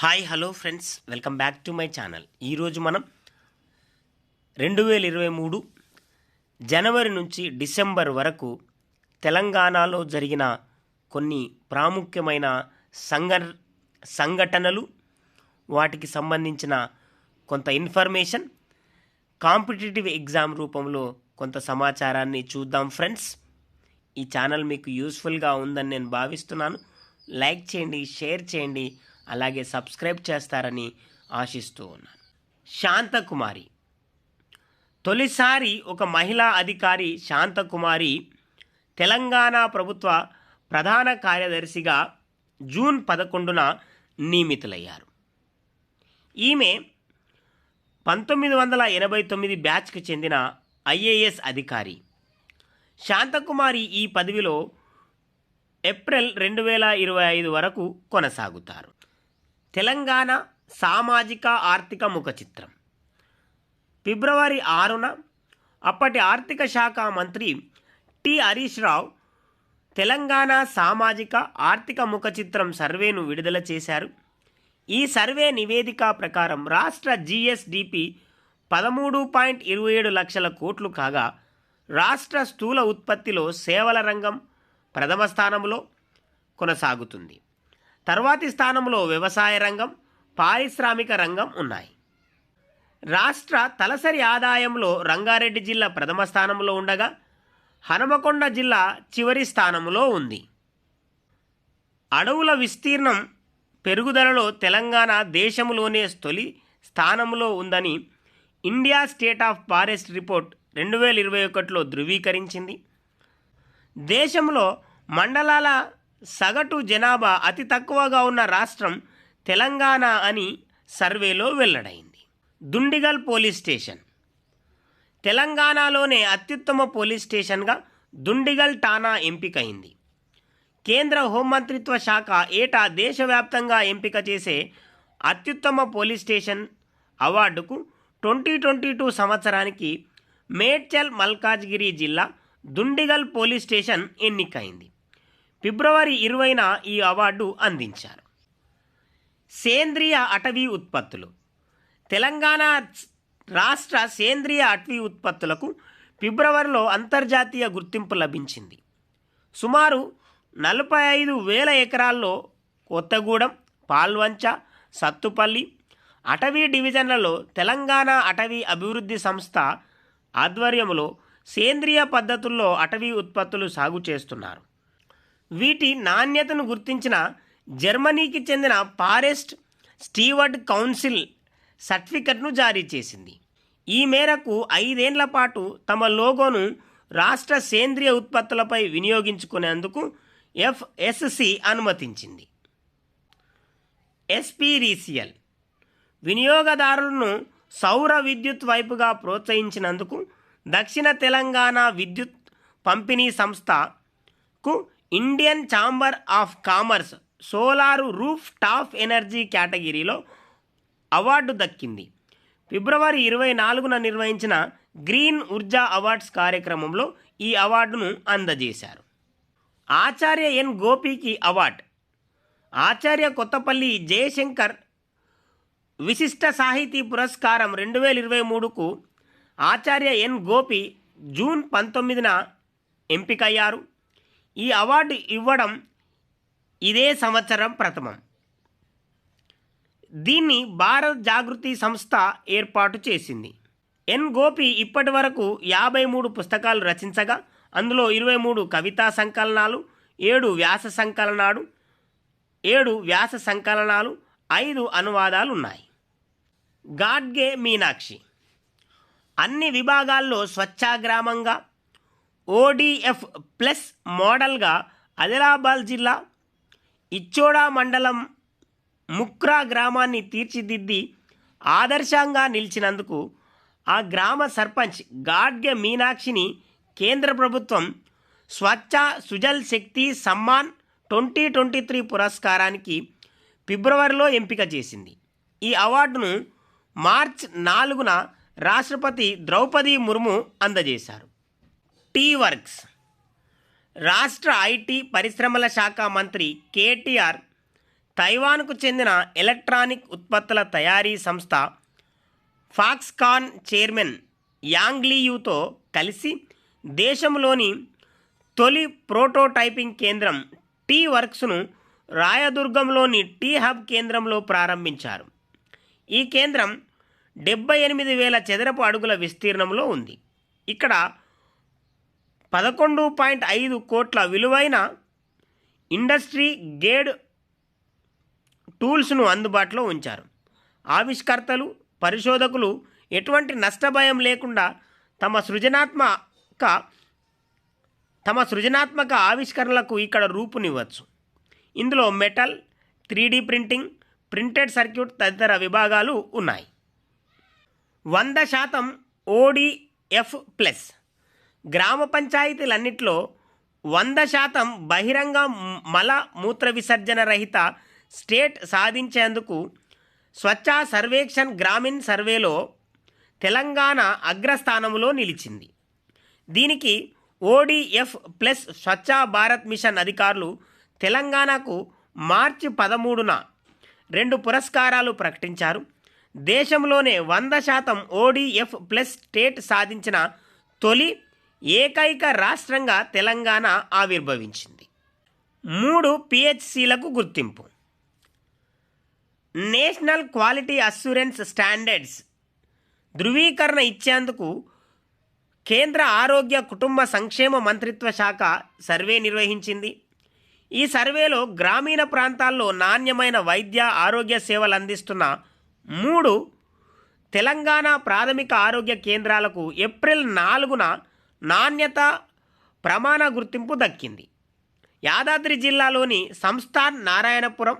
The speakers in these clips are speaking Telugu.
Hi hello friends. Welcome back to my channel. ఈరోజు మనం రెండు వేల ఇరవై మూడు జనవరి నుంచి డిసెంబర్ వరకు తెలంగాణలో జరిగిన కొన్ని ప్రాముఖ్యమైన సంఘ సంఘటనలు వాటికి సంబంధించిన కొంత ఇన్ఫర్మేషన్ కాంపిటేటివ్ ఎగ్జామ్ రూపంలో కొంత సమాచారాన్ని చూద్దాం ఫ్రెండ్స్. ఈ ఛానల్ మీకు యూస్ఫుల్గా ఉందని నేను భావిస్తున్నాను. లైక్ చేయండి షేర్ చేయండి అలాగే సబ్స్క్రైబ్ చేస్తారని ఆశిస్తూ ఉన్నాను. శాంతకుమారి. తొలిసారి ఒక మహిళా అధికారి శాంతకుమారి తెలంగాణ ప్రభుత్వ ప్రధాన కార్యదర్శిగా జూన్ పదకొండున నియమితులయ్యారు. ఈమె పంతొమ్మిది వందల ఎనభై తొమ్మిది బ్యాచ్కి చెందిన ఐఏఎస్ అధికారి. శాంతకుమారి ఈ పదవిలో ఏప్రిల్ రెండు వేల ఇరవై ఐదు వరకు కొనసాగుతారు. తెలంగాణ సామాజిక ఆర్థిక ముఖ చిత్రం ఫిబ్రవరి ఆరున అప్పటి ఆర్థిక శాఖ మంత్రి టి. హరీష్ రావు తెలంగాణ సామాజిక ఆర్థిక ముఖ చిత్రం సర్వేను విడుదల చేశారు. ఈ సర్వే నివేదిక ప్రకారం రాష్ట్ర జిఎస్డిపి పదమూడు పాయింట్ ఇరవై ఏడు లక్షల కోట్లు కాగా రాష్ట్ర స్థూల ఉత్పత్తిలో సేవల రంగం ప్రథమ స్థానంలో కొనసాగుతుంది. తర్వాతి స్థానంలో వ్యవసాయ రంగం పారిశ్రామిక రంగం ఉన్నాయి. రాష్ట్ర తలసరి ఆదాయంలో రంగారెడ్డి జిల్లా ప్రథమ స్థానంలో ఉండగా హనుమకొండ జిల్లా చివరి స్థానంలో ఉంది. అడవుల విస్తీర్ణం పెరుగుదలలో తెలంగాణ దేశంలోనే తొలి స్థానంలో ఉందని India state of forest report రెండు వేల ఇరవై ఒకటిలో ధృవీకరించింది. దేశంలో మండలాల సగటు జనాభా అతి తక్కువగా ఉన్న రాష్ట్రం తెలంగాణ అని సర్వేలో వెల్లడైంది. Dundigal police station. తెలంగాణలోనే అత్యుత్తమ పోలీస్ స్టేషన్గా దుండిగల్ ఠాణా ఎంపికైంది. కేంద్ర హోంమంత్రిత్వ శాఖ ఏటా దేశవ్యాప్తంగా ఎంపిక చేసే అత్యుత్తమ పోలీస్ స్టేషన్ అవార్డుకు ట్వంటీ ట్వంటీ టూ సంవత్సరానికి మేడ్చల్ మల్కాజ్గిరి జిల్లా దుండిగల్ పోలీస్ స్టేషన్ ఎన్నికైంది. ఫిబ్రవరి ఇరవైన ఈ అవార్డు అందించారు. సేంద్రియ అటవీ ఉత్పత్తులు. తెలంగాణ రాష్ట్ర సేంద్రియ అటవీ ఉత్పత్తులకు ఫిబ్రవరిలో అంతర్జాతీయ గుర్తింపు లభించింది. సుమారు నలభై ఐదు వేల ఎకరాల్లో కొత్తగూడెం పాల్వంచ సత్తుపల్లి అటవీ డివిజన్లలో తెలంగాణ అటవీ అభివృద్ధి సంస్థ ఆధ్వర్యంలో సేంద్రియ పద్ధతుల్లో అటవీ ఉత్పత్తులు సాగు చేస్తున్నారు. వీటి నాణ్యతను గుర్తించిన జర్మనీకి చెందిన ఫారెస్ట్ స్టీవర్డ్ కౌన్సిల్ సర్టిఫికెట్ను జారీ చేసింది. ఈ మేరకు ఐదేండ్ల పాటు తమ లోగోను రాష్ట్ర సేంద్రియ ఉత్పత్తులపై వినియోగించుకునేందుకు ఎఫ్ఎస్సి అనుమతించింది. ఎస్పీరీసిఎల్ వినియోగదారులను సౌర విద్యుత్ వైపుగా ప్రోత్సహించినందుకు దక్షిణ తెలంగాణ విద్యుత్ పంపిణీ సంస్థకు Indian chamber of commerce solar rooftop energy కేటగిరీలో అవార్డు దక్కింది. ఫిబ్రవరి ఇరవై నాలుగున నిర్వహించిన గ్రీన్ ఉర్జా అవార్డ్స్ కార్యక్రమంలో ఈ అవార్డును అందజేశారు. ఆచార్య ఎన్ గోపికి అవార్డ్. ఆచార్య కొత్తపల్లి జయశంకర్ విశిష్ట సాహితీ పురస్కారం రెండు వేల ఇరవై మూడుకు ఆచార్య ఎన్ గోపి జూన్ పంతొమ్మిదిన ఎంపికయ్యారు. ఈ అవార్డు ఇవ్వడం ఇదే సంవత్సరం ప్రథమం. దీన్ని భారత్ జాగృతి సంస్థ ఏర్పాటు చేసింది. ఎన్ గోపి ఇప్పటి వరకు యాభై మూడు పుస్తకాలు రచించగా అందులో ఇరవై మూడు కవితా సంకలనాలు ఏడు వ్యాస సంకలనాలు ఏడు వ్యాస సంకలనాలు ఐదు అనువాదాలు ఉన్నాయి గాడ్గే మీనాక్షి. అన్ని విభాగాల్లో స్వచ్ఛాగ్రామంగా ఓడిఎఫ్ ప్లస్ మోడల్గా ఆదిలాబాద్ జిల్లా ఇచ్చోడా మండలం ముక్రా గ్రామాన్ని తీర్చిదిద్ది ఆదర్శంగా నిలిచినందుకు ఆ గ్రామ సర్పంచ్ గాడ్గె మీనాక్షిని కేంద్ర ప్రభుత్వం Swachh Sujal Shakti Samman twenty twenty three పురస్కారానికి ఫిబ్రవరిలో ఎంపిక చేసింది. ఈ అవార్డును మార్చ్ నాలుగున రాష్ట్రపతి ద్రౌపది ముర్ము అందజేశారు. T works. రాష్ట్ర ఐటీ పరిశ్రమల శాఖ మంత్రి కేటీఆర్ తైవాన్కు చెందిన ఎలక్ట్రానిక్ ఉత్పత్తుల తయారీ సంస్థ ఫాక్స్కాన్ చైర్మన్ యాంగ్లీయూతో కలిసి దేశంలోని తొలి ప్రోటోటైపింగ్ కేంద్రం టీ వర్క్స్ను రాయదుర్గంలోని టీ హబ్ కేంద్రంలో ప్రారంభించారు. ఈ కేంద్రం డెబ్బై ఎనిమిది వేల చదరపు అడుగుల విస్తీర్ణంలో ఉంది. ఇక్కడ పదకొండు పాయింట్ ఐదు కోట్ల విలువైన ఇండస్ట్రీ గేడ్ టూల్స్ను అందుబాటులో ఉంచారు. ఆవిష్కర్తలు పరిశోధకులు ఎటువంటి నష్టభయం లేకుండా తమ సృజనాత్మక తమ సృజనాత్మక ఆవిష్కరణలకు ఇక్కడ రూపునివ్వచ్చు. ఇందులో metal three printing printed circuit తదితర విభాగాలు ఉన్నాయి. వంద శాతం ఓడిఎఫ్ ప్లస్. గ్రామ పంచాయతీలన్నింటిలో వంద శాతం బహిరంగ మల మూత్ర విసర్జన రహిత స్టేట్ సాధించేందుకు స్వచ్ఛ సర్వేక్షణ్ గ్రామీణ్ సర్వేలో తెలంగాణ అగ్రస్థానంలో నిలిచింది. దీనికి ODF plus Swachh Bharat mission అధికారులు తెలంగాణకు మార్చి పదమూడున రెండు పురస్కారాలు ప్రకటించారు. దేశంలోనే వంద శాతం ఓడిఎఫ్ ప్లస్ స్టేట్ సాధించిన తొలి ఏకైక రాష్ట్రంగా తెలంగాణ ఆవిర్భవించింది. మూడు పిహెచ్సిలకు గుర్తింపు. నేషనల్ క్వాలిటీ అస్యూరెన్స్ స్టాండర్డ్స్ ధృవీకరణ ఇచ్చేందుకు కేంద్ర ఆరోగ్య కుటుంబ సంక్షేమ మంత్రిత్వ శాఖ సర్వే నిర్వహించింది. ఈ సర్వేలో గ్రామీణ ప్రాంతాల్లో నాణ్యమైన వైద్య ఆరోగ్య సేవలు అందిస్తున్న మూడు తెలంగాణ ప్రాథమిక ఆరోగ్య కేంద్రాలకు ఏప్రిల్ నాలుగున నాణ్యత ప్రమాణ గుర్తింపు దక్కింది. యాదాద్రి జిల్లాలోని సంస్థాన్ నారాయణపురం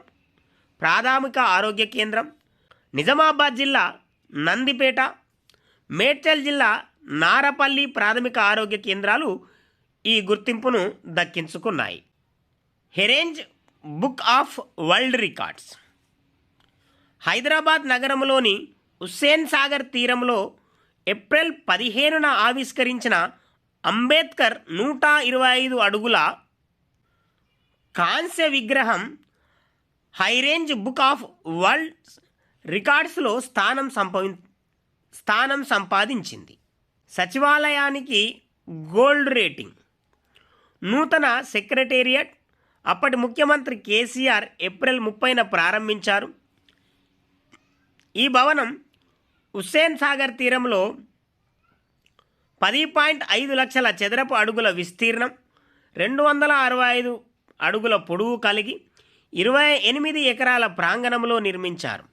ప్రాథమిక ఆరోగ్య కేంద్రం నిజామాబాద్ జిల్లా నందిపేట మేడ్చల్ జిల్లా నారపల్లి ప్రాథమిక ఆరోగ్య కేంద్రాలు ఈ గుర్తింపును దక్కించుకున్నాయి. హెరేంజ్ book of world records. Hyderabad నగరంలోని హుస్సేన్ సాగర్ తీరంలో ఏప్రిల్ పదిహేనున ఆవిష్కరించిన అంబేద్కర్ నూట ఇరవై ఐదు అడుగుల కాంస్య విగ్రహం High Range book of world రికార్డ్స్లో స్థానం సంపవి స్థానం సంపాదించింది. సచివాలయానికి గోల్డ్ రేటింగ్. నూతన సెక్రటేరియట్ అప్పటి ముఖ్యమంత్రి కేసీఆర్ ఏప్రిల్ ముప్పైన ప్రారంభించారు. ఈ భవనం హుస్సేన్ సాగర్ తీరంలో పది పాయింట్ ఐదు లక్షల చదరపు అడుగుల విస్తీర్ణం రెండు వందల అరవై ఐదు అడుగుల పొడవు కలిగి ఇరవై ఎనిమిది ఎకరాల ప్రాంగణంలో నిర్మించారు.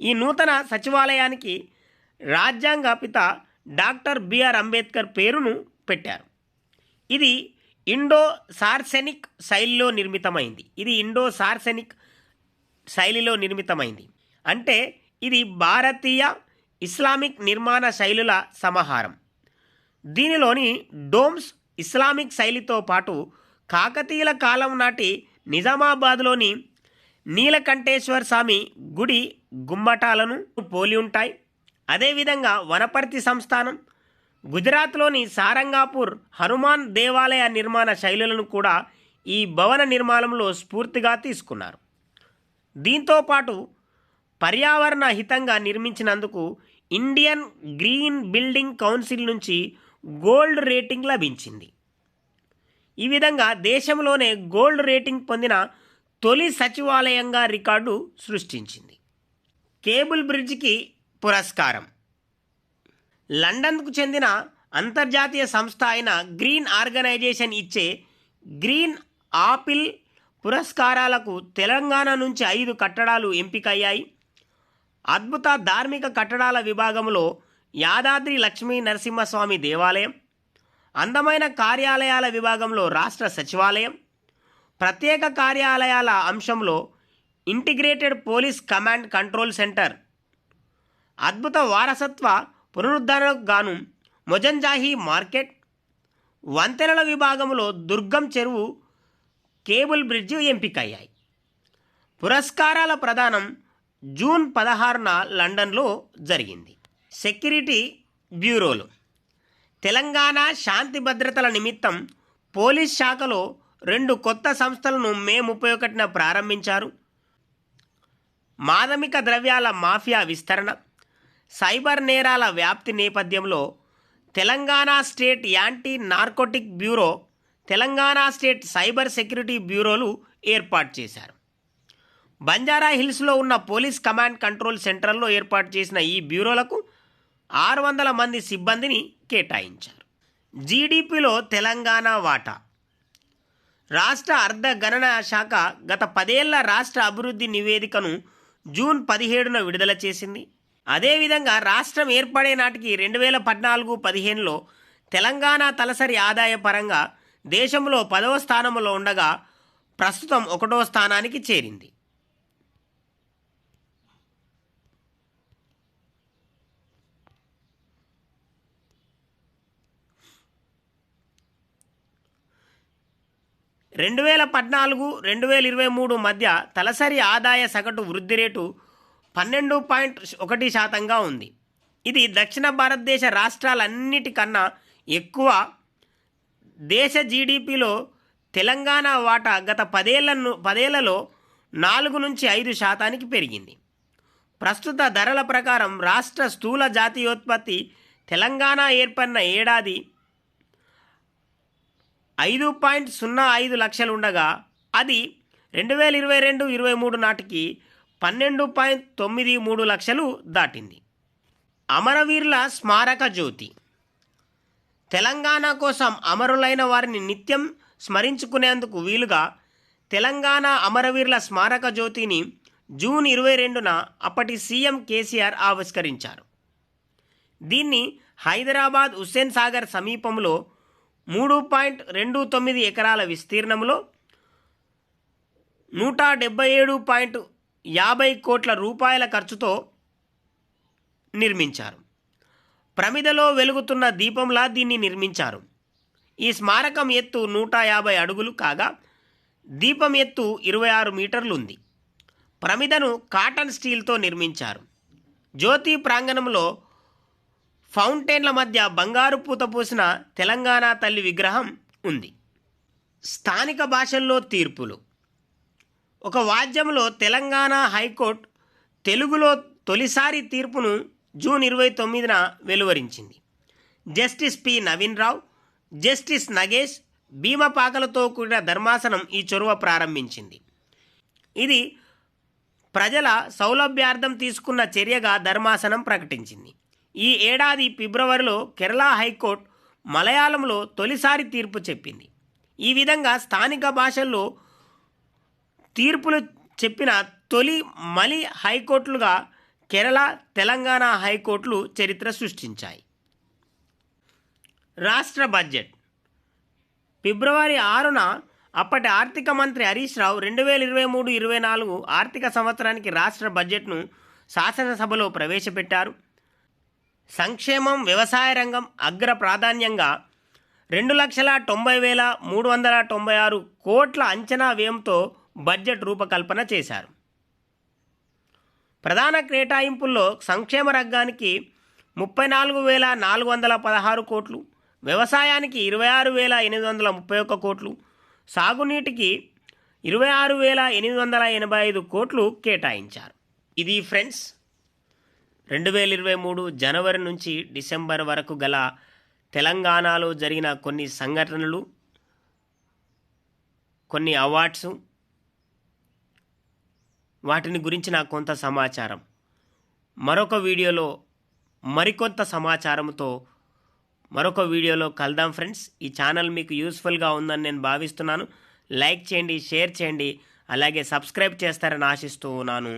ఈ నూతన సచివాలయానికి రాజ్యాంగ పిత డాక్టర్ బిఆర్ అంబేద్కర్ పేరును పెట్టారు. ఇది ఇండో సార్సెనిక్ శైలిలో నిర్మితమైంది. ఇది ఇండో సార్సెనిక్ శైలిలో నిర్మితమైంది. అంటే ఇది భారతీయ ఇస్లామిక్ నిర్మాణ శైలుల సమాహారం. దీనిలోని డోమ్స్ ఇస్లామిక్ శైలితో పాటు కాకతీయుల కాలం నాటి నిజామాబాద్లోని నీలకంఠేశ్వర స్వామి గుడి గుమ్మటాలను పోలి ఉంటాయి. అదేవిధంగా వనపర్తి సంస్థానం గుజరాత్లోని సారంగాపూర్ హనుమాన్ దేవాలయ నిర్మాణ శైలులను కూడా ఈ భవన నిర్మాణంలో స్ఫూర్తిగా తీసుకున్నారు. దీంతో పాటు పర్యావరణ హితంగా నిర్మించినందుకు ఇండియన్ గ్రీన్ బిల్డింగ్ కౌన్సిల్ నుంచి గోల్డ్ రేటింగ్ లభించింది. ఈ విధంగా దేశంలోనే గోల్డ్ రేటింగ్ పొందిన తొలి సచివాలయంగా రికార్డు సృష్టించింది. కేబుల్ బ్రిడ్జ్కి పురస్కారం. లండన్కు చెందిన అంతర్జాతీయ సంస్థ అయిన గ్రీన్ ఆర్గనైజేషన్ ఇచ్చే గ్రీన్ ఆపిల్ పురస్కారాలకు తెలంగాణ నుంచి ఐదు కట్టడాలు ఎంపికయ్యాయి. అద్భుత ధార్మిక కట్టడాల విభాగంలో యాదాద్రి లక్ష్మీ నరసింహస్వామి దేవాలయం అందమైన కార్యాలయాల విభాగంలో రాష్ట్ర సచివాలయం ప్రత్యేక కార్యాలయాల అంశంలో integrated police command control centre అద్భుత వారసత్వ పునరుద్ధరణకు గాను మొజంజాహి మార్కెట్ వంతెనల విభాగంలో దుర్గం చెరువు కేబుల్ బ్రిడ్జ్ ఎంపికయ్యాయి. పురస్కారాల ప్రదానం జూన్ పదహారున లండన్లో జరిగింది. సెక్యూరిటీ బ్యూరోలు. తెలంగాణ శాంతి భద్రతల నిమిత్తం పోలీస్ శాఖలో రెండు కొత్త సంస్థలను మే ముప్పై ఒకటిన ప్రారంభించారు. మాదమిక ద్రవ్యాల మాఫియా విస్తరణ సైబర్ నేరాల వ్యాప్తి నేపథ్యంలో Telangana state anti narcotic bureau Telangana state cyber security బ్యూరోలు ఏర్పాటు చేశారు. బంజారా హిల్స్లో ఉన్న పోలీస్ కమాండ్ కంట్రోల్ సెంటర్లో ఏర్పాటు చేసిన ఈ బ్యూరోలకు ఆరు వందల మంది సిబ్బందిని కేటాయించారు. జీడిపిలో తెలంగాణ వాటా. రాష్ట్ర అర్ధ గణన శాఖ గత పదేళ్ళ రాష్ట్ర అభివృద్ధి నివేదికను జూన్ పదిహేడున విడుదల చేసింది. అదేవిధంగా రాష్ట్రం ఏర్పడే నాటికి రెండు వేల పద్నాలుగు పదిహేనులో తెలంగాణ తలసరి ఆదాయ పరంగా దేశంలో పదవ స్థానంలో ఉండగా ప్రస్తుతం ఒకటో స్థానానికి చేరింది. రెండు వేల పద్నాలుగు రెండు వేల ఇరవై మూడు మధ్య తలసరి ఆదాయ సగటు వృద్ధి రేటు పన్నెండు పాయింట్ ఒకటి శాతంగా ఉంది. ఇది దక్షిణ భారతదేశ రాష్ట్రాలన్నిటికన్నా ఎక్కువ. దేశ జీడిపిలో తెలంగాణ వాటా గత పదేళ్ళను పదేళ్ళలో నాలుగు నుంచి ఐదు శాతానికి పెరిగింది. ప్రస్తుత ధరల ప్రకారం రాష్ట్ర స్థూల జాతీయోత్పత్తి తెలంగాణ ఏర్పడిన ఏడాది ఐదు పాయింట్ సున్నా ఐదు లక్షలు ఉండగా అది రెండు వేల ఇరవై రెండు ఇరవై మూడు నాటికి పన్నెండు పాయింట్ తొమ్మిది మూడు లక్షలు దాటింది. అమరవీరుల స్మారక జ్యోతి. తెలంగాణ కోసం అమరులైన వారిని నిత్యం స్మరించుకునేందుకు వీలుగా తెలంగాణ అమరవీరుల స్మారక జ్యోతిని జూన్ ఇరవై రెండున అప్పటి సీఎం కేసీఆర్ ఆవిష్కరించారు. దీన్ని హైదరాబాద్ హుస్సేన్ సాగర్ సమీపంలో మూడు పాయింట్ రెండు తొమ్మిది ఎకరాల విస్తీర్ణంలో నూట డెబ్బై ఏడు పాయింట్ యాభై కోట్ల రూపాయల ఖర్చుతో నిర్మించారు. ప్రమిదలో వెలుగుతున్న దీపంలా దీన్ని నిర్మించారు. ఈ స్మారకం ఎత్తు నూట యాభై అడుగులు కాగా దీపం ఎత్తు ఇరవై ఆరు మీటర్లు ఉంది ప్రమిదను కాటన్ స్టీల్తో నిర్మించారు. జ్యోతి ప్రాంగణంలో ఫౌంటైన్ల మధ్య బంగారు పూత పూసిన తెలంగాణ తల్లి విగ్రహం ఉంది. స్థానిక భాషల్లో తీర్పులు. ఒక వాద్యంలో తెలంగాణ హైకోర్టు తెలుగులో తొలిసారి తీర్పును జూన్ ఇరవై తొమ్మిదిన వెలువరించింది. Justice P Naveen Rao justice Nagesh భీమపాకలతో కూడిన ధర్మాసనం ఈ చొరవ ప్రారంభించింది. ఇది ప్రజల సౌలభ్యార్థం తీసుకున్న చర్యగా ధర్మాసనం ప్రకటించింది. ఈ ఏడాది ఫిబ్రవరిలో కేరళ హైకోర్టు మలయాళంలో తొలిసారి తీర్పు చెప్పింది. ఈ విధంగా స్థానిక భాషల్లో తీర్పులు చెప్పిన తొలి మలి హైకోర్టులుగా కేరళ తెలంగాణ హైకోర్టులు చరిత్ర సృష్టించాయి. రాష్ట్ర బడ్జెట్. ఫిబ్రవరి ఆరున అప్పటి ఆర్థిక మంత్రి హరీష్ రావు రెండు వేల ఇరవై మూడు ఇరవై నాలుగు ఆర్థిక సంవత్సరానికి రాష్ట్ర బడ్జెట్ను శాసనసభలో ప్రవేశపెట్టారు. సంక్షేమం వ్యవసాయ రంగం అగ్ర ప్రాధాన్యంగా రెండు లక్షల తొంభై వేల మూడు వందల తొంభై ఆరు కోట్ల అంచనా వ్యయంతో బడ్జెట్ రూపకల్పన చేశారు. ప్రధాన కేటాయింపుల్లో సంక్షేమ రంగానికి ముప్పై నాలుగు వేల నాలుగు వందల పదహారు కోట్లు వ్యవసాయానికి ఇరవై ఆరు వేల ఎనిమిది వందల ముప్పై ఒక్క కోట్లు సాగునీటికి ఇరవై ఆరు వేల ఎనిమిది వందల ఎనభై ఐదు కోట్లు కేటాయించారు. ఇది ఫ్రెండ్స్ రెండు వేల ఇరవై మూడు జనవరి నుంచి డిసెంబర్ వరకు గల తెలంగాణలో జరిగిన కొన్ని సంఘటనలు కొన్ని అవార్డ్స్ వాటిని గురించి నాకు కొంత సమాచారం. మరొక వీడియోలో మరికొంత సమాచారంతో మరొక వీడియోలో కలుద్దాం ఫ్రెండ్స్. ఈ ఛానల్ మీకు యూస్ఫుల్గా ఉందని నేను భావిస్తున్నాను. లైక్ చేయండి షేర్ చేయండి అలాగే సబ్స్క్రైబ్ చేస్తారని ఆశిస్తూ ఉన్నాను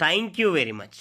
థ్యాంక్ యూ వెరీ మచ్.